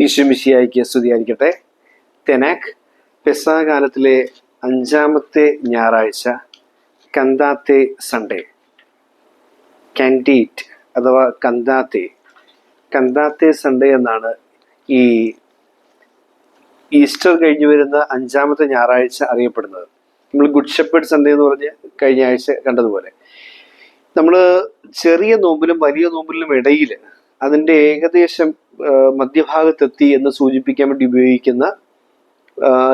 ഈശ്വമിശിയായിക്ക് സ്തുതിയായിരിക്കട്ടെ. തെനാക് പെസാ കാലത്തിലെ അഞ്ചാമത്തെ ഞായറാഴ്ച കന്താത്തെ സൺഡേ. കാൻഡീറ്റ് അഥവാ കന്താത്തെ. കന്താത്തെ സൺഡേ എന്നാണ് ഈ ഈസ്റ്റർ കഴിഞ്ഞു വരുന്ന അഞ്ചാമത്തെ ഞായറാഴ്ച അറിയപ്പെടുന്നത്. നമ്മൾ ഗുഡ് ഷെപ്പേഡ് സൺഡേ എന്ന് പറഞ്ഞ് കഴിഞ്ഞ ആഴ്ച കണ്ടതുപോലെ. നമ്മൾ ചെറിയ നോമ്പിലും വലിയ നോമ്പിലും ഇടയിൽ അതിന്റെ ഏകദേശം മധ്യഭാഗത്തെത്തി എന്ന് സൂചിപ്പിക്കാൻ വേണ്ടി ഉപയോഗിക്കുന്ന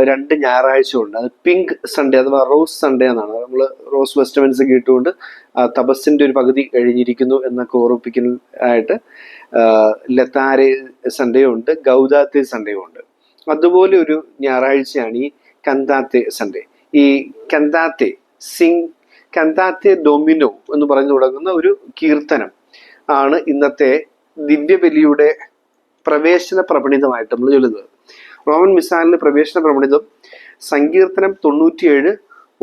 രണ്ട് ഞായറാഴ്ച ഉണ്ട് അത് പിങ്ക് സൺഡേ അഥവാ റോസ് സൺഡേ എന്നാണ്. നമ്മൾ റോസ് വെസ്റ്റമെൻസ് ആ, തപസ്സിന്റെ ഒരു പകുതി കഴിഞ്ഞിരിക്കുന്നു എന്നൊക്കെ ഓർമ്മിപ്പിക്കാനായിട്ട് ലത്താരെ സൺഡേ ഉണ്ട് ഗൗദാത്തെ സൺഡേ ഉണ്ട്. അതുപോലെ ഒരു ഞായറാഴ്ചയാണ് ഈ കന്താത്തെ സൺഡേ ഈ കന്താത്തെ സിംഗ് കന്താത്തെ ഡൊമിനോ എന്ന് പറഞ്ഞു തുടങ്ങുന്ന ഒരു കീർത്തനം ആണ് ഇന്നത്തെ ദിവ്യബലിയുടെ പ്രവേശന പ്രപണിതമായിട്ട് നമ്മൾ ചൊല്ലുന്നത്. റോമൻ മിസാലിന് പ്രവേശന പ്രപണിതം സങ്കീർത്തനം തൊണ്ണൂറ്റിയേഴ്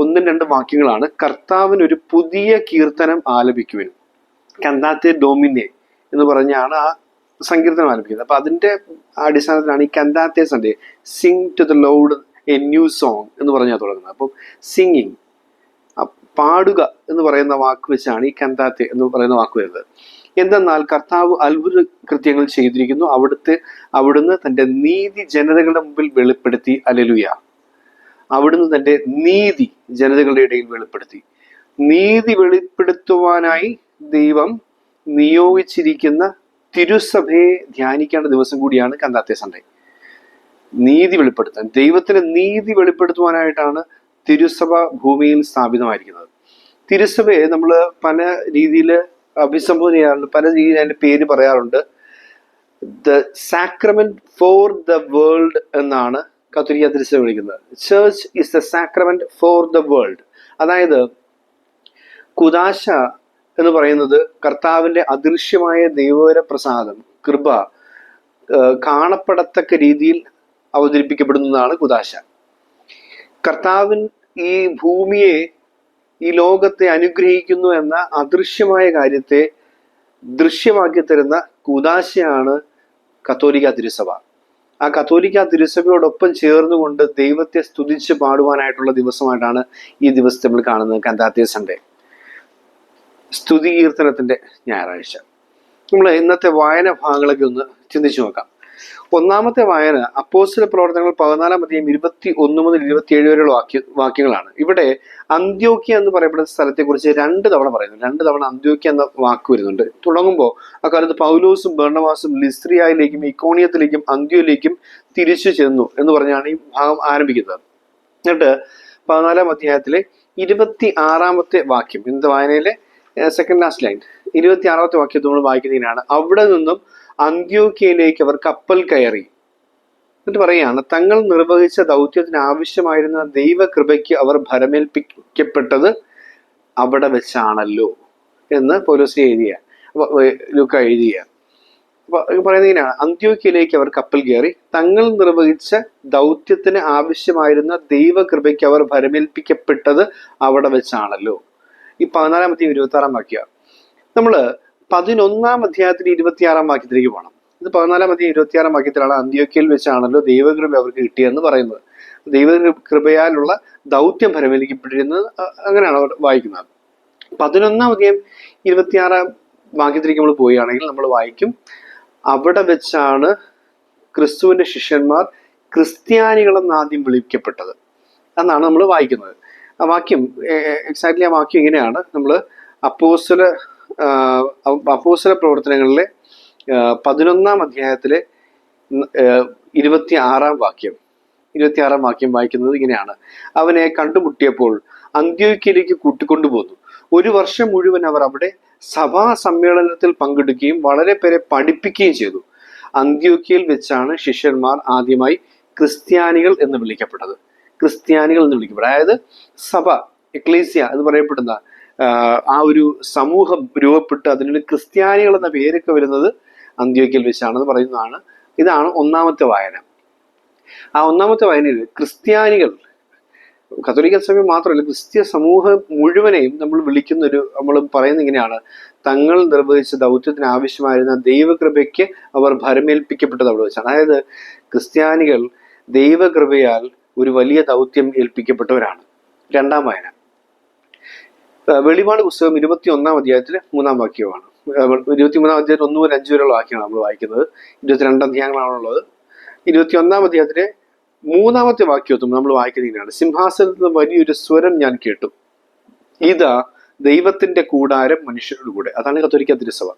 ഒന്നും രണ്ട് വാക്യങ്ങളാണ്. കർത്താവിന് ഒരു പുതിയ കീർത്തനം ആലപിക്കുവിൻ. കന്താത്തെ ഡോമിനെ എന്ന് പറഞ്ഞാണ് ആ സങ്കീർത്തനം ആലപിക്കുന്നത്. അപ്പൊ അതിന്റെ അടിസ്ഥാനത്തിലാണ് ഈ കന്താത്തെ Sunday sing to the lord a new song എന്ന് പറഞ്ഞാൽ തുടങ്ങുന്നത്. അപ്പം സിംഗിങ് പാടുക എന്ന് പറയുന്ന വാക്ക് വെച്ചാണ് ഈ കന്താത്തെ എന്ന് പറയുന്ന വാക്ക് വരുന്നത്. എന്തെന്നാൽ കർത്താവ് അത്ഭുത കൃത്യങ്ങൾ ചെയ്തിരിക്കുന്നു. അവിടുത്തെ അവിടുന്ന് തന്റെ നീതി ജനതകളുടെ മുമ്പിൽ വെളിപ്പെടുത്തി. അലലുയ അവിടുന്ന് തന്റെ നീതി ജനതകളുടെ ഇടയിൽ വെളിപ്പെടുത്തി. നീതി വെളിപ്പെടുത്തുവാനായി ദൈവം നിയോഗിച്ചിരിക്കുന്ന തിരുസഭയെ ധ്യാനിക്കേണ്ട ദിവസം കൂടിയാണ് കന്താത്തെ സൺഡേ നീതി വെളിപ്പെടുത്താൻ. ദൈവത്തിന് നീതി വെളിപ്പെടുത്തുവാനായിട്ടാണ് തിരുസഭ ഭൂമിയിൽ സ്ഥാപിതമായിരിക്കുന്നത്. തിരുസഭയെ നമ്മൾ പല രീതിയിൽ അഭിസംബോധന ചെയ്യാറുണ്ട് പല രീതിയിൽ അതിന്റെ പേര് പറയാറുണ്ട്. The sacrament for the world എന്നാണ് കത്തോലിക്ക തിരുസഭ വിളിക്കുന്നത്. Church is the sacrament for the world അതായത് കുദാശ എന്ന് പറയുന്നത് കർത്താവിന്റെ അദൃശ്യമായ ദൈവര പ്രസാദം കൃപ കാണപ്പെടത്തക്ക രീതിയിൽ അവതരിപ്പിക്കപ്പെടുന്നതാണ് കുദാശ. കർത്താവിൻ ഈ ഭൂമിയെ ഈ ലോകത്തെ അനുഗ്രഹിക്കുന്നു എന്ന അദൃശ്യമായ കാര്യത്തെ ദൃശ്യമാക്കി തരുന്ന കുദാശയാണ് കത്തോലിക്ക തിരുസഭ. ആ കത്തോലിക്ക തിരുസഭയോടൊപ്പം ചേർന്നുകൊണ്ട് ദൈവത്തെ സ്തുതിച്ച് പാടുവാനായിട്ടുള്ള ദിവസമായിട്ടാണ് ഈ ദിവസത്തെ നമ്മൾ കാണുന്നത് കന്താത്തിയ സൺഡേ സ്തുതി കീർത്തനത്തിന്റെ ഞായറാഴ്ച. നമ്മൾ ഇന്നത്തെ വായന ഭാഗങ്ങളൊക്കെ ഒന്ന് ചിന്തിച്ചു നോക്കാം. ഒന്നാമത്തെ വായന അപ്പോസ്റ്റൽ പ്രവർത്തനങ്ങൾ പതിനാലാം അധികം ഇരുപത്തി ഒന്ന് മുതൽ ഇരുപത്തിയേഴ് വരെയുള്ള വാക്യ വാക്യങ്ങളാണ്. ഇവിടെ അന്ത്യോക്യ എന്ന് പറയപ്പെടുന്ന സ്ഥലത്തെക്കുറിച്ച് രണ്ട് തവണ പറയുന്നു. രണ്ട് തവണ അന്ത്യോക്യ എന്ന വാക്ക് വരുന്നുണ്ട്. തുടങ്ങുമ്പോൾ അക്കാലത്ത് പൗലോസും ബർണവാസും ലിസ്ത്രിയയിലേക്കും ഇക്കോണിയത്തിലേക്കും അന്ത്യോയിലേക്കും തിരിച്ചു ചെന്നു എന്ന് പറഞ്ഞാണ് ഈ ഭാഗം ആരംഭിക്കുന്നത്. എന്നിട്ട് പതിനാലാം അധ്യായത്തിലെ ഇരുപത്തി ആറാമത്തെ വാക്യം ഇന്നത്തെ വായനയിലെ സെക്കൻഡ് ലാസ്റ്റ് ലൈൻ ഇരുപത്തി ആറാമത്തെ വാക്യം നമ്മൾ വായിക്കുന്നതിനാണ്. അവിടെ നിന്നും അന്ത്യോക്യയിലേക്ക് അവർ കപ്പൽ കയറി. എന്നിട്ട് പറയാണ് തങ്ങൾ നിർവഹിച്ച ദൗത്യത്തിന് ആവശ്യമായിരുന്ന ദൈവകൃപയ്ക്ക് അവർ ഭരമേൽപ്പിക്കപ്പെട്ടത് അവിടെ വെച്ചാണല്ലോ എന്ന് പോലീസ് എഴുതിയ ലുക്ക എഴുതിയ. പറയുന്നതിനാണ് അന്ത്യോക്കിയയിലേക്ക് അവർ കപ്പൽ കയറി തങ്ങൾ നിർവഹിച്ച ദൗത്യത്തിന് ആവശ്യമായിരുന്ന ദൈവകൃപയ്ക്ക് അവർ ഭരമേൽപ്പിക്കപ്പെട്ടത് അവിടെ വെച്ചാണല്ലോ. ഈ പതിനാലാമത്തെ ഇരുപത്തി ആറാം വാക്യ. നമ്മൾ പതിനൊന്നാം അധ്യായത്തിൽ ഇരുപത്തിയാറാം വാക്യത്തിലേക്ക് പോകണം ഇത് പതിനാലാം അധ്യായം ഇരുപത്തിയാറാം വാക്യത്തിലാണ് അന്ത്യോക്കയിൽ വെച്ചാണല്ലോ ദൈവകൃപ അവർക്ക് കിട്ടിയെന്ന് പറയുന്നത്. ദൈവകൃപയാലുള്ള ദൗത്യം ഫലമേൽക്കപ്പെട്ടിരുന്നത് അ- അങ്ങനെയാണ് അവർ വായിക്കുന്നത്. പതിനൊന്നാം അധ്യായം ഇരുപത്തിയാറാം വാക്യത്തിലേക്ക് നമ്മൾ പോവുകയാണെങ്കിൽ നമ്മൾ വായിക്കും അവിടെ വെച്ചാണ് ക്രിസ്തുവിന്റെ ശിഷ്യന്മാർ ക്രിസ്ത്യാനികളെന്ന് ആദ്യം വിളിക്കപ്പെട്ടത്. എന്നാണ് നമ്മൾ വായിക്കുന്നത്. ആ വാക്യം എക്സാക്ട്ലി ആ വാക്യം ഇങ്ങനെയാണ്. നമ്മൾ അപ്പോസ്തല ആഹ് അപ്പോസ്തല പ്രവർത്തനങ്ങളിലെ പതിനൊന്നാം അധ്യായത്തിലെ ഇരുപത്തി ആറാം വാക്യം. ഇരുപത്തി ആറാം വാക്യം വായിക്കുന്നത് ഇങ്ങനെയാണ്. അവനെ കണ്ടുമുട്ടിയപ്പോൾ അന്ത്യോക്യയിലേക്ക് കൂട്ടിക്കൊണ്ടുപോന്നു. ഒരു വർഷം മുഴുവൻ അവർ അവിടെ സഭാ സമ്മേളനത്തിൽ പങ്കെടുക്കുകയും വളരെ പേരെ പഠിപ്പിക്കുകയും ചെയ്തു. അന്ത്യോക്യയിൽ വെച്ചാണ് ശിഷ്യന്മാർ ആദ്യമായി ക്രിസ്ത്യാനികൾ എന്ന് വിളിക്കപ്പെട്ടത്. ക്രിസ്ത്യാനികൾ എന്ന് വിളിക്കപ്പെട്ടത്. അതായത് സഭ എക്ലീസിയ എന്ന് പറയപ്പെടുന്ന ആ ഒരു സമൂഹം രൂപപ്പെട്ട് അതിനൊരു ക്രിസ്ത്യാനികൾ എന്ന പേരൊക്കെ വരുന്നത് അന്ത്യോക്കൽ വെച്ചാണെന്ന് പറയുന്നതാണ്. ഇതാണ് ഒന്നാമത്തെ വായന. ആ ഒന്നാമത്തെ വായനയിൽ ക്രിസ്ത്യാനികൾ കത്തോലിക്ക സഭ മാത്രമല്ല ക്രിസ്ത്യ സമൂഹം മുഴുവനെയും നമ്മൾ വിളിക്കുന്ന ഒരു നമ്മൾ പറയുന്ന ഇങ്ങനെയാണ്. തങ്ങൾ നിർവഹിച്ച ദൗത്യത്തിന് ആവശ്യമായിരുന്ന ദൈവകൃപയ്ക്ക് അവർ ഭരമേൽപ്പിക്കപ്പെട്ടത് അവിടെ വെച്ചാണ്. അതായത് ക്രിസ്ത്യാനികൾ ദൈവകൃപയാൽ ഒരു വലിയ ദൗത്യം ഏൽപ്പിക്കപ്പെട്ടവരാണ്. രണ്ടാം വായന. വെളിപാട് പുസ്തകം ഇരുപത്തി ഒന്നാം അധ്യായത്തിലെ മൂന്നാം വാക്യമാണ്. ഇരുപത്തി മൂന്നാം അധ്യായത്തിൽ ഒന്ന് മുതൽ അഞ്ച് വരെയുള്ള വാക്യമാണ് നമ്മൾ വായിക്കുന്നത്. ഇരുപത്തിരണ്ട് അധ്യായങ്ങളാണുള്ളത്. ഇരുപത്തി ഒന്നാം അധ്യായത്തിലെ മൂന്നാമത്തെ വാക്യത്വം നമ്മൾ വായിക്കുന്നതിനാണ് സിംഹാസനത്തിൽ നിന്ന് വലിയൊരു സ്വരം ഞാൻ കേട്ടു. ഇതാ ദൈവത്തിന്റെ കൂടാരം മനുഷ്യരോട് കൂടെ. അതാണ് കത്തോലിക്ക തിരുസഭ.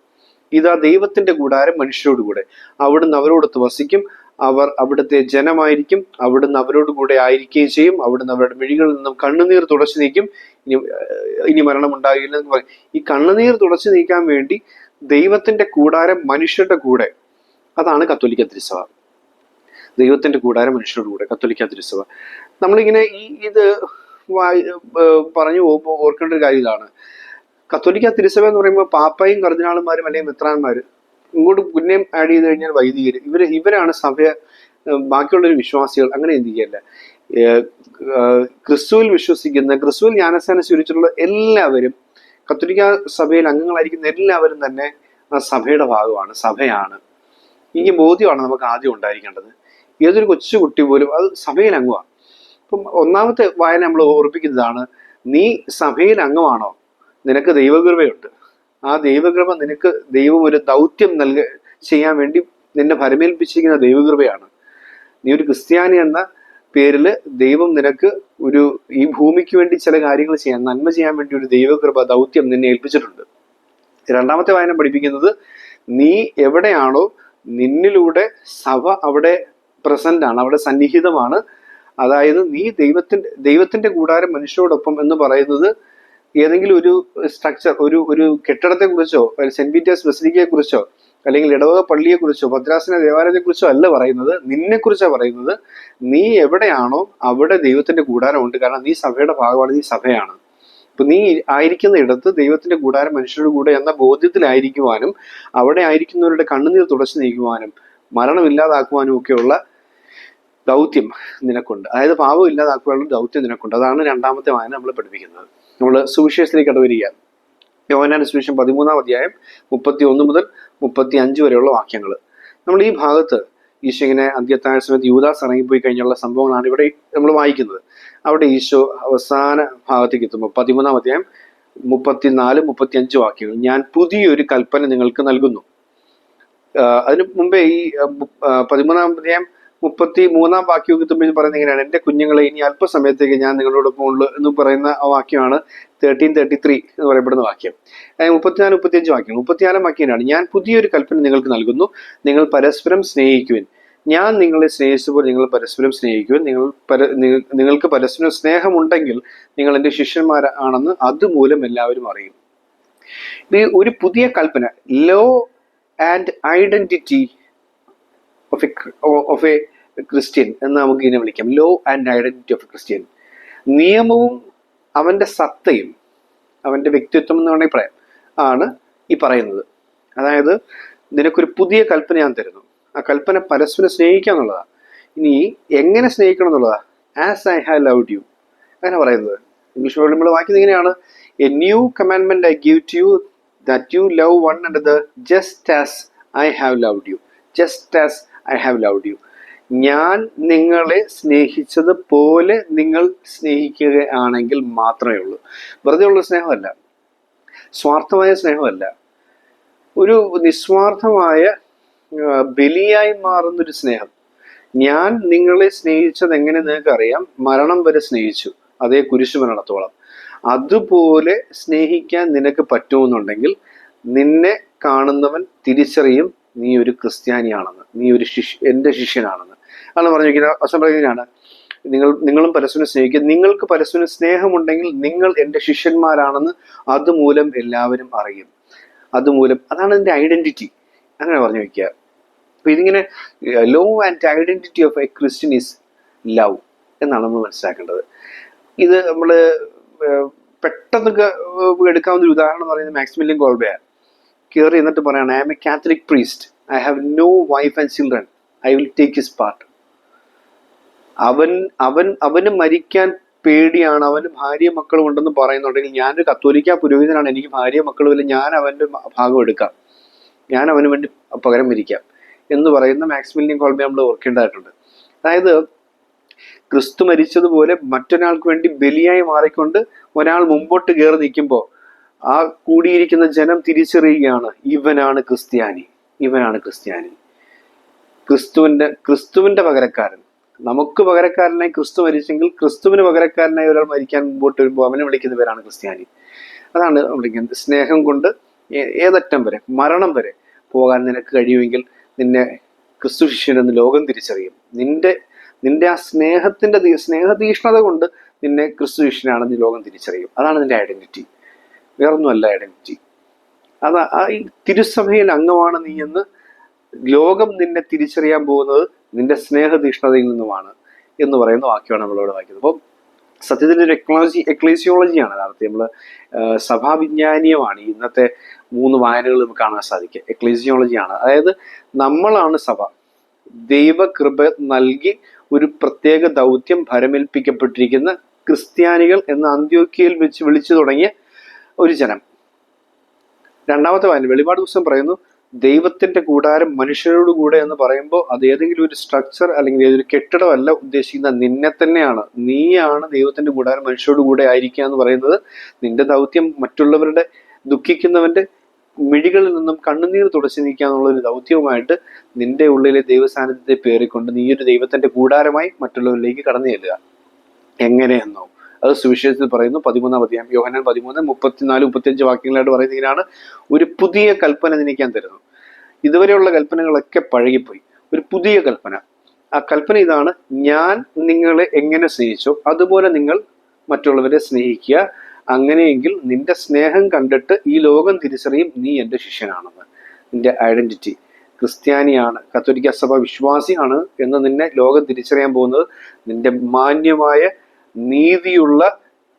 ഇതാ ദൈവത്തിന്റെ കൂടാരം മനുഷ്യരോട് കൂടെ. അവിടുന്ന് അവരോടൊത്ത് വസിക്കും അവർ അവിടുത്തെ ജനമായിരിക്കും. അവിടുന്ന് അവരോട് കൂടെ ആയിരിക്കുകയും ചെയ്യും. അവിടുന്ന് അവരുടെ മിഴികളിൽ നിന്നും കണ്ണുനീർ തുടച്ചു നീക്കും. ഇനി ഇനി മരണം ഉണ്ടാകില്ല എന്ന് പറയും. ഈ കണ്ണുനീർ തുടച്ചു നീക്കാൻ വേണ്ടി ദൈവത്തിന്റെ കൂടാരം മനുഷ്യരുടെ കൂടെ. അതാണ് കത്തോലിക്ക തിരുസഭ. ദൈവത്തിന്റെ കൂടാരം മനുഷ്യരുടെ കൂടെ കത്തോലിക്ക തിരുസഭ. നമ്മളിങ്ങനെ ഈ ഇത് പറഞ്ഞു ഓർക്കേണ്ട ഒരു കാര്യം ഇതാണ്. കത്തോലിക്ക തിരുസഭ എന്ന് പറയുമ്പോൾ പാപ്പയും കർദിനാളുമാരും അല്ലെങ്കിൽ മെത്രാന്മാര് ഇങ്ങോട്ട് പുണ്യം ആഡ് ചെയ്ത് കഴിഞ്ഞാൽ വൈദികർ ഇവർ ഇവരാണ് സഭ ബാക്കിയുള്ളൊരു വിശ്വാസികൾ. അങ്ങനെ ചിന്തിക്കുകയല്ല ക്രിസ്തുവിൽ വിശ്വസിക്കുന്ന ക്രിസ്തുവിൽ ജ്ഞാനസ്ഥാനം സ്വീകരിച്ചിട്ടുള്ള എല്ലാവരും കത്തോലിക്ക സഭയിൽ അംഗങ്ങളായിരിക്കുന്ന എല്ലാവരും തന്നെ ആ സഭയുടെ ഭാഗമാണ് സഭയാണ്. ഈ ബോധ്യമാണ് നമുക്ക് ആദ്യം ഉണ്ടായിരിക്കേണ്ടത്. ഏതൊരു കൊച്ചു കുട്ടി പോലും അത് സഭയിൽ അംഗമാണ്. ഇപ്പം ഒന്നാമത്തെ വായന നമ്മൾ ഓർപ്പിക്കുന്നതാണ് നീ സഭയിൽ അംഗമാണോ? നിനക്ക് ദൈവകൃപയുണ്ട്. ആ ദൈവകൃപ നിനക്ക് ദൈവം ഒരു ദൗത്യം നൽക ചെയ്യാൻ വേണ്ടി നിന്നെ ഭരമേൽപ്പിച്ചിരിക്കുന്ന ദൈവകൃപയാണ്. നീ ഒരു ക്രിസ്ത്യാനി എന്ന പേരിൽ ദൈവം നിനക്ക് ഒരു ഈ ഭൂമിക്ക് വേണ്ടി ചില കാര്യങ്ങൾ ചെയ്യാൻ നന്മ ചെയ്യാൻ വേണ്ടി ഒരു ദൈവകൃപ ദൗത്യം നിന്നെ ഏൽപ്പിച്ചിട്ടുണ്ട്. രണ്ടാമത്തെ വായന പഠിപ്പിക്കുന്നത് നീ എവിടെയാണോ നിന്നിലൂടെ സഭ അവിടെ പ്രസന്റ് ആണ് അവിടെ സന്നിഹിതമാണ്. അതായത് നീ ദൈവത്തിന്റെ ദൈവത്തിന്റെ കൂടാരം മനുഷ്യരോടൊപ്പം എന്ന് പറയുന്നത് ഏതെങ്കിലും ഒരു സ്ട്രക്ചർ ഒരു ഒരു കെട്ടിടത്തെ കുറിച്ചോ സെന്റ് പീറ്റേഴ്സ് ബസിലിക്കയെ കുറിച്ചോ അല്ലെങ്കിൽ ഇടവക പള്ളിയെ കുറിച്ചോ ഭദ്രാസന ദേവാലയത്തെ കുറിച്ചോ അല്ല പറയുന്നത്. നിന്നെ കുറിച്ചാണ് പറയുന്നത്. നീ എവിടെയാണോ അവിടെ ദൈവത്തിന്റെ കൂടാരമുണ്ട് കാരണം നീ സഭയുടെ ഭാഗമാണ് നീ സഭയാണ്. ഇപ്പൊ നീ ആയിരിക്കുന്ന ഇടത്ത് ദൈവത്തിന്റെ കൂടാരം മനുഷ്യരുടെ കൂടെ എന്ന ബോധ്യത്തിലായിരിക്കുവാനും അവിടെ ആയിരിക്കുന്നവരുടെ കണ്ണുനീർ തുടച്ചു നീക്കുവാനും മരണമില്ലാതാക്കുവാനും ഒക്കെയുള്ള ദൗത്യം നിനക്കുണ്ട്. അതായത് പാപം ഇല്ലാതാക്കുവാനുള്ള ദൗത്യം നിനക്കുണ്ട്. അതാണ് രണ്ടാമത്തെ വായന നമ്മൾ പഠിപ്പിക്കുന്നത്. നമ്മൾ സുവിശേഷത്തിലേക്ക് കടവരികയാണ് യോഹനാന്റെ സുവിശേഷം പതിമൂന്നാം അധ്യായം മുപ്പത്തി ഒന്ന് മുതൽ മുപ്പത്തി അഞ്ച് വരെയുള്ള വാക്യങ്ങൾ നമ്മൾ ഈ ഭാഗത്ത് ഈശോ ഇങ്ങനെ അന്ത്യത്താഴ സമയത്ത് യൂദാസ് ഇറങ്ങിപ്പോയി കഴിഞ്ഞുള്ള സംഭവങ്ങളാണ് ഇവിടെ നമ്മൾ വായിക്കുന്നത്. അവിടെ ഈശോ അവസാന ഭാഗത്തേക്ക് എത്തുമ്പോൾ പതിമൂന്നാം അധ്യായം മുപ്പത്തിനാല് മുപ്പത്തി അഞ്ച് വാക്യങ്ങൾ. ഞാൻ പുതിയൊരു കൽപ്പന നിങ്ങൾക്ക് നൽകുന്നു. അതിനു മുമ്പേ ഈ പതിമൂന്നാം അധ്യായം മുപ്പത്തി മൂന്നാം എത്തുമ്പോൾ പറയുന്നത് ഇങ്ങനെയാണ്. എന്റെ കുഞ്ഞുങ്ങളെ ഇനി അല്പസമയത്തേക്ക് ഞാൻ നിങ്ങളോടൊപ്പം ഉള്ളു എന്ന് പറയുന്ന ആ വാക്യമാണ് തേർട്ടീൻ തേർട്ടി ത്രീ എന്ന് പറയപ്പെടുന്ന വാക്യം. മുപ്പത്തിനാല് മുപ്പത്തിയഞ്ച് വാക്യം മുപ്പത്തിനാലാം വാക്യനാണ് ഞാൻ പുതിയൊരു കൽപ്പന നിങ്ങൾക്ക് നൽകുന്നു. നിങ്ങൾ പരസ്പരം സ്നേഹിക്കുവിൻ. ഞാൻ നിങ്ങളെ സ്നേഹിച്ചപ്പോൾ നിങ്ങൾ പരസ്പരം സ്നേഹിക്കുവിൻ. നിങ്ങൾ പര നിങ്ങൾക്ക് പരസ്പരം സ്നേഹമുണ്ടെങ്കിൽ നിങ്ങൾ എന്റെ ശിഷ്യന്മാരാണെന്ന് അതുമൂലം എല്ലാവരും അറിയും. ഈ ഒരു പുതിയ കൽപ്പന. Law and identity of a of a Christian എന്ന് നമുക്ക് ഇതിനെ വിളിക്കാം law and identity of Christian നിയമവും അവന്റെ സത്തയും അവന്റെ വ്യക്തിത്വം എന്ന് വേണമെങ്കിൽ പറയാം ആണ് ഈ പറയുന്നത്. അതായത് നിനക്കൊരു പുതിയ കൽപ്പന ഞാൻ തരുന്നു. ആ കൽപ്പന പരസ്പരം സ്നേഹിക്കുക എന്നുള്ളതാണ് ഇനി എങ്ങനെ സ്നേഹിക്കണം എന്നുള്ളതാ. As I have loved you അങ്ങനെ പറയുന്നത്. ഇംഗ്ലീഷ് വേർഡ് നമ്മൾ വായിക്കുന്നത് ഇങ്ങനെയാണ്. A new commandment I give to you that you love one and the just as I have loved you just as I have loved you ഞാൻ നിങ്ങളെ സ്നേഹിച്ചത് പോലെ നിങ്ങൾ സ്നേഹിക്കുകയാണെങ്കിൽ മാത്രമേ ഉള്ളൂ. വെറുതെ ഉള്ള സ്നേഹമല്ല. സ്വാർത്ഥമായ സ്നേഹമല്ല. ഒരു നിസ്വാർത്ഥമായ ബലിയായി മാറുന്നൊരു സ്നേഹം. ഞാൻ നിങ്ങളെ സ്നേഹിച്ചത് എങ്ങനെ നിങ്ങൾക്ക് അറിയാം മരണം വരെ സ്നേഹിച്ചു. അതേ കുരിശു മരണത്തോളം. അതുപോലെ സ്നേഹിക്കാൻ നിനക്ക് പറ്റുമെന്നുണ്ടെങ്കിൽ നിന്നെ കാണുന്നവൻ തിരിച്ചറിയും നീ ഒരു ക്രിസ്ത്യാനിയാണെന്ന്. നീ ഒരു ശിഷ്യ എന്റെ ശിഷ്യനാണെന്ന്. ആണ് പറഞ്ഞിരിക്കുന്നത് അവസാനം പറയുന്നതിനാണ് നിങ്ങൾ നിങ്ങളും പരസ്പരം സ്നേഹിക്കുക നിങ്ങൾക്ക് പരസ്പരം സ്നേഹമുണ്ടെങ്കിൽ നിങ്ങൾ എന്റെ ശിഷ്യന്മാരാണെന്ന് അതുമൂലം എല്ലാവരും അറിയും. അതുമൂലം അതാണ് എന്റെ ഐഡന്റിറ്റി അങ്ങനെ പറഞ്ഞു വയ്ക്കുക അപ്പൊ ഇതിങ്ങനെ law and identity of a Christian is love എന്നാണ് നമ്മൾ മനസ്സിലാക്കേണ്ടത്. ഇത് നമ്മൾ പെട്ടെന്ന് എടുക്കാവുന്ന ഒരു ഉദാഹരണം എന്ന് പറയുന്നത് മാക്സിമിലിയൻ ഗോൾബയാണ്. കയറി എന്നിട്ട് പറയാണ് I am a Catholic priest I have no wife and children I will take his part അവൻ അവൻ അവന് മരിക്കാൻ പേടിയാണ്. അവന് ഭാര്യ മക്കളും ഉണ്ടെന്ന് പറയുന്നുണ്ടെങ്കിൽ ഞാനൊരു കത്തോലിക്ക പുരോഹിതനാണ്. എനിക്ക് ഭാര്യ മക്കളും ഇല്ല. ഞാൻ അവന്റെ ഭാഗം എടുക്കാം. ഞാൻ അവന് വേണ്ടി പകരം മരിക്കാം എന്ന് പറയുന്ന മാക്സിമിലിയൻ കോൾബി നമ്മൾ ഓർക്കേണ്ടതായിട്ടുണ്ട്. അതായത് ക്രിസ്തു മരിച്ചതുപോലെ മറ്റൊരാൾക്ക് വേണ്ടി ബലിയായി മാറിക്കൊണ്ട് ഒരാൾ മുമ്പോട്ട് കയറി നിൽക്കുമ്പോൾ ആ കൂടിയിരിക്കുന്ന ജനം തിരിച്ചറിയുകയാണ് ഇവനാണ് ക്രിസ്ത്യാനി. ഇവനാണ് ക്രിസ്ത്യാനി. ക്രിസ്തുവിന്റെ ക്രിസ്തുവിന്റെ പകരക്കാരൻ. നമുക്ക് പകരക്കാരനായി ക്രിസ്തു മരിച്ചെങ്കിൽ ക്രിസ്തുവിന് പകരക്കാരനായി ഒരാൾ മരിക്കാൻ മുമ്പോട്ട് വരുമ്പോൾ അവനെ വിളിക്കുന്ന പേരാണ് ക്രിസ്ത്യാനി. അതാണ് വിളിക്കുന്നത് സ്നേഹം കൊണ്ട് ഏതറ്റം വരെ മരണം വരെ പോകാൻ നിനക്ക് കഴിയുമെങ്കിൽ നിന്നെ ക്രിസ്തു ശിഷ്യനെന്ന് ലോകം തിരിച്ചറിയും. നിന്റെ നിന്റെ ആ സ്നേഹത്തിന്റെ സ്നേഹതീഷ്ണത കൊണ്ട് നിന്നെ ക്രിസ്തു ശിഷ്യനാണെന്ന് ലോകം തിരിച്ചറിയും. അതാണ് നിന്റെ ഐഡന്റിറ്റി വേറൊന്നുമല്ല ഐഡന്റിറ്റി അത് ആ ഈ തിരുസഭയിൽ അംഗമാണ് നീ എന്ന് ലോകം നിന്നെ തിരിച്ചറിയാൻ പോകുന്നത് നിന്റെ സ്നേഹതീഷ്ണതയിൽ നിന്നുമാണ് എന്ന് പറയുന്ന വാക്യമാണ് നമ്മളിവിടെ വായിക്കുന്നത്. അപ്പോൾ സത്യത്തിൽ ഒരു എക്ലോജി എക്ലേസിയോളജിയാണ് യഥാർത്ഥത്തിൽ നമ്മൾ സഭാവിജ്ഞാനീയമാണ്. ഇന്നത്തെ മൂന്ന് വായനകൾ നമുക്ക് കാണാൻ സാധിക്കുക. എക്ലേസിയോളജിയാണ് അതായത് നമ്മളാണ് സഭ. ദൈവകൃപ നൽകി ഒരു പ്രത്യേക ദൗത്യം ഭരമേൽപ്പിക്കപ്പെട്ടിരിക്കുന്ന ക്രിസ്ത്യാനികൾ എന്ന അന്ത്യോക്കിയയിൽ വെച്ച് വിളിച്ചു തുടങ്ങിയ ഒരു ജനം. രണ്ടാമത്തെ വായന വെളിപാട് ദിവസം പറയുന്നു ദൈവത്തിന്റെ കൂടാരം മനുഷ്യരോട് കൂടെ എന്ന് പറയുമ്പോൾ അത് ഏതെങ്കിലും ഒരു സ്ട്രക്ചർ അല്ലെങ്കിൽ ഏതൊരു കെട്ടിടമല്ല ഉദ്ദേശിക്കുന്ന നിന്നെ തന്നെയാണ്. നീയാണ് ദൈവത്തിന്റെ കൂടാരം മനുഷ്യരോട് കൂടെ ആയിരിക്കുക എന്ന് പറയുന്നത് നിന്റെ ദൗത്യം മറ്റുള്ളവരുടെ ദുഃഖിക്കുന്നവന്റെ മിഴികളിൽ നിന്നും കണ്ണുനീർ തുടച്ചു നീക്കുക എന്നുള്ള ഒരു ദൗത്യവുമായിട്ട് നിന്റെ ഉള്ളിലെ ദൈവസാന്നിധ്യത്തെ പേറിക്കൊണ്ട് നീ ഒരു ദൈവത്തിന്റെ കൂടാരമായി മറ്റുള്ളവരിലേക്ക് കടന്നു ചെല്ലുക. എങ്ങനെയെന്നോ. അത് സുവിശേഷത്തിൽ പറയുന്നു. പതിമൂന്നാം അധ്യായം യോഹനാൻ പതിമൂന്ന് മുപ്പത്തിനാല് മുപ്പത്തിയഞ്ച് വാക്യങ്ങളായിട്ട് പറയുന്നത് ഒരു പുതിയ കൽപ്പന നിനക്കാൻ തരുന്നു ഇതുവരെയുള്ള കൽപ്പനകളൊക്കെ പഴകിപ്പോയി. ഒരു പുതിയ കൽപ്പന. ആ കൽപ്പന ഇതാണ് ഞാൻ നിങ്ങളെ എങ്ങനെ സ്നേഹിച്ചു അതുപോലെ നിങ്ങൾ മറ്റുള്ളവരെ സ്നേഹിക്കുക. അങ്ങനെയെങ്കിൽ നിന്റെ സ്നേഹം കണ്ടിട്ട് ഈ ലോകം തിരിച്ചറിയും നീ എന്റെ ശിഷ്യനാണെന്ന്. നിന്റെ ഐഡന്റിറ്റി. ക്രിസ്ത്യാനിയാണ് കത്തോലിക്ക സഭ വിശ്വാസിയാണ് എന്ന് നിന്നെ ലോകം തിരിച്ചറിയാൻ പോകുന്നത്. നിന്റെ മാന്യമായ നീതിയുള്ള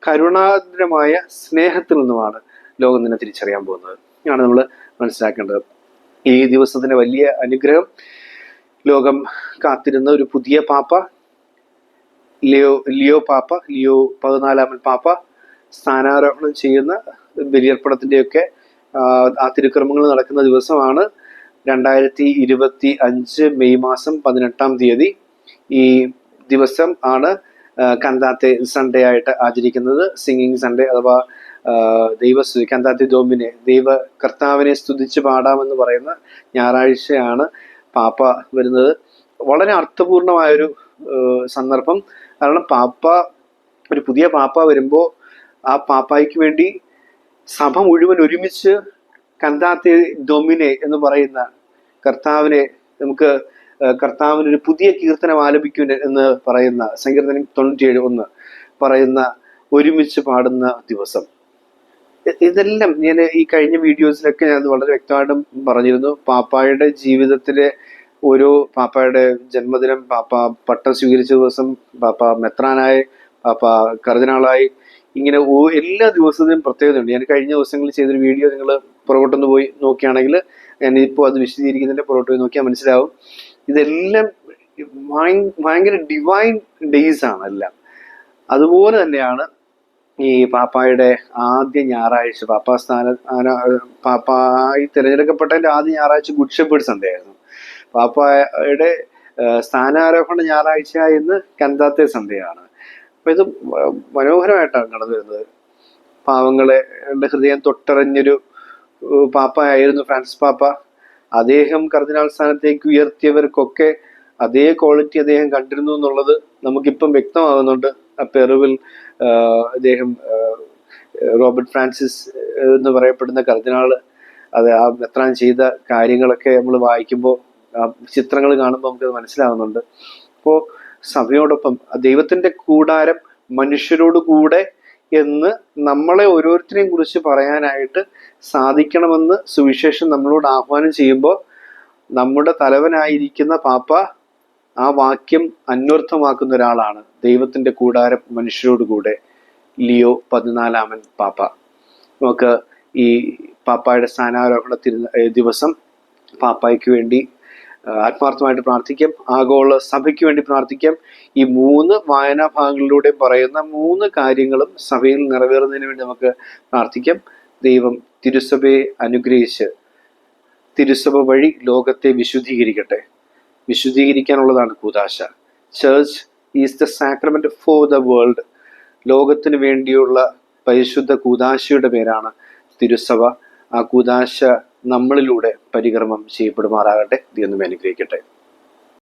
കരുണാദ്രമായ സ്നേഹത്തിൽ നിന്നുമാണ് ലോകം നിന്നെ തിരിച്ചറിയാൻ പോകുന്നത്. ആണ് നമ്മൾ മനസ്സിലാക്കേണ്ടത്. ഈ ദിവസത്തിന്റെ വലിയ അനുഗ്രഹം ലോകം കാത്തിരുന്ന ഒരു പുതിയ പാപ്പ ലിയോ ലിയോ പാപ്പ ലിയോ പതിനാലാമൻ പാപ്പ സ്ഥാനാരോഹണം ചെയ്യുന്ന ബലിയർപ്പണത്തിന്റെയൊക്കെ ആ, തിരുക്രമങ്ങൾ നടക്കുന്ന ദിവസമാണ് രണ്ടായിരത്തി ഇരുപത്തി അഞ്ച് മെയ് മാസം പതിനെട്ടാം തീയതി. ഈ ദിവസം ആണ് കന്താത്തെ സൺഡേ ആയിട്ട് ആചരിക്കുന്നത്. സിംഗിങ് സൺഡേ അഥവാ ദൈവ കന്താത്തെ ദോമിനെ ദൈവ കർത്താവിനെ സ്തുതിച്ച് പാടാമെന്ന് പറയുന്ന ഞായറാഴ്ചയാണ് പാപ്പ വരുന്നത്. വളരെ അർത്ഥപൂർണമായൊരു സന്ദർഭം. കാരണം പാപ്പ ഒരു പുതിയ പാപ്പ വരുമ്പോൾ ആ പാപ്പായ്ക്ക് വേണ്ടി സഭ മുഴുവൻ ഒരുമിച്ച് കന്താത്തെ ഡൊമിനെ എന്ന് പറയുന്ന കർത്താവിനെ നമുക്ക് കർത്താവിന് ഒരു പുതിയ കീർത്തനം ആലപിക്കും എന്ന് പറയുന്ന സങ്കീർത്തനം തൊണ്ണൂറ്റിയേഴ് ഒന്ന് പറയുന്ന ഒരുമിച്ച് പാടുന്ന ദിവസം. ഇതെല്ലാം ഞാൻ ഈ കഴിഞ്ഞ വീഡിയോസിലൊക്കെ ഞാൻ വളരെ വ്യക്തമായിട്ടും പറഞ്ഞിരുന്നു. പാപ്പായുടെ ജീവിതത്തിലെ ഓരോ പാപ്പായുടെ ജന്മദിനം പാപ്പ പട്ടം സ്വീകരിച്ച ദിവസം പാപ്പ മെത്രാനായി പാപ്പ കർദിനാളായി ഇങ്ങനെ ഓ- എല്ലാ ദിവസത്തിനും പ്രത്യേകതയുണ്ട്. ഞാൻ കഴിഞ്ഞ ദിവസങ്ങളിൽ ചെയ്തൊരു വീഡിയോ നിങ്ങൾ പുറകോട്ടൊന്ന് പോയി നോക്കുകയാണെങ്കിൽ ഞാൻ ഇപ്പോൾ അത് വിശദീകരിക്കുന്നതിന്റെ പുറകോട്ട് പോയി നോക്കിയാൽ മനസ്സിലാവും. ഇതെല്ലാം ഭയ- ഭയങ്കര ഡിവൈൻ ഡേയ്സ് ആണ് എല്ലാം. അതുപോലെ തന്നെയാണ് ഈ പാപ്പായുടെ ആദ്യ ഞായറാഴ്ച പാപ്പ സ്ഥാന പാപ്പായി തിരഞ്ഞെടുക്കപ്പെട്ടതിന്റെ ആദ്യ ഞായറാഴ്ച ഗുഡ് ഷെപ്പേർഡ് സൺഡേ ആയിരുന്നു. പാപ്പായുടെ സ്ഥാനാരോഹണ ഞായറാഴ്ച ഇന്ന് കന്താത്തെ ആണ്. അപ്പൊ ഇത് മനോഹരമായിട്ടാണ് കടന്നു വരുന്നത് പാവങ്ങളെ ഹൃദയം തൊട്ടറിഞ്ഞൊരു പാപ്പ ആയിരുന്നു ഫ്രാൻസിസ് പാപ്പ. അദ്ദേഹം കർദിനാൾ സ്ഥാനത്തേക്ക് ഉയർത്തിയവർക്കൊക്കെ അതേ ക്വാളിറ്റി അദ്ദേഹം കണ്ടിരുന്നു എന്നുള്ളത് നമുക്കിപ്പം വ്യക്തമാകുന്നുണ്ട്. പെറുവിൽ അദ്ദേഹം റോബർട്ട് ഫ്രാൻസിസ് എന്ന് പറയപ്പെടുന്ന കർദിനാൾ അത് ആ മെത്രാൻ ചെയ്ത കാര്യങ്ങളൊക്കെ നമ്മൾ വായിക്കുമ്പോൾ ചിത്രങ്ങൾ കാണുമ്പോൾ നമുക്കത് മനസ്സിലാകുന്നുണ്ട് അപ്പോൾ സഭയോടൊപ്പം ദൈവത്തിന്റെ കൂടാരം മനുഷ്യരോട് കൂടെ എന്ന് നമ്മളെ ഓരോരുത്തരെയും കുറിച്ച് പറയാനായിട്ട് സാധിക്കണമെന്ന് സുവിശേഷം നമ്മളോട് ആഹ്വാനം ചെയ്യുമ്പോൾ നമ്മുടെ തലവനായിരിക്കുന്ന പാപ്പ ആ വാക്യം അന്വർത്ഥമാക്കുന്ന ഒരാളാണ്. ദൈവത്തിന്റെ കൂടാരം മനുഷ്യരോട് കൂടെ. ലിയോ പതിനാലാമൻ പാപ്പ. നമുക്ക് ഈ പാപ്പായുടെ സ്ഥാനാരോഹണ ദിവസം പാപ്പായ്ക്ക് വേണ്ടി ആത്മാർത്ഥമായിട്ട് പ്രാർത്ഥിക്കാം. ആഗോള സഭയ്ക്ക് വേണ്ടി പ്രാർത്ഥിക്കാം. ഈ മൂന്ന് വായനാ ഭാഗങ്ങളിലൂടെ പറയുന്ന മൂന്ന് കാര്യങ്ങളും സഭയിൽ നിറവേറുന്നതിന് വേണ്ടി നമുക്ക് പ്രാർത്ഥിക്കാം. ദൈവം തിരുസഭയെ അനുഗ്രഹിച്ച് തിരുസഭ വഴി ലോകത്തെ വിശുദ്ധീകരിക്കട്ടെ. വിശുദ്ധീകരിക്കാനുള്ളതാണ് കൂതാശ. Church is the sacrament for the world ലോകത്തിന് വേണ്ടിയുള്ള പരിശുദ്ധ കൂതാശയുടെ പേരാണ് തിരുസഭ. ആ കൂതാശ നമ്മളിലൂടെ പരികർമ്മം ചെയ്യപ്പെടുമാറാകട്ടെ ദൈവം അനുഗ്രഹിക്കട്ടെ.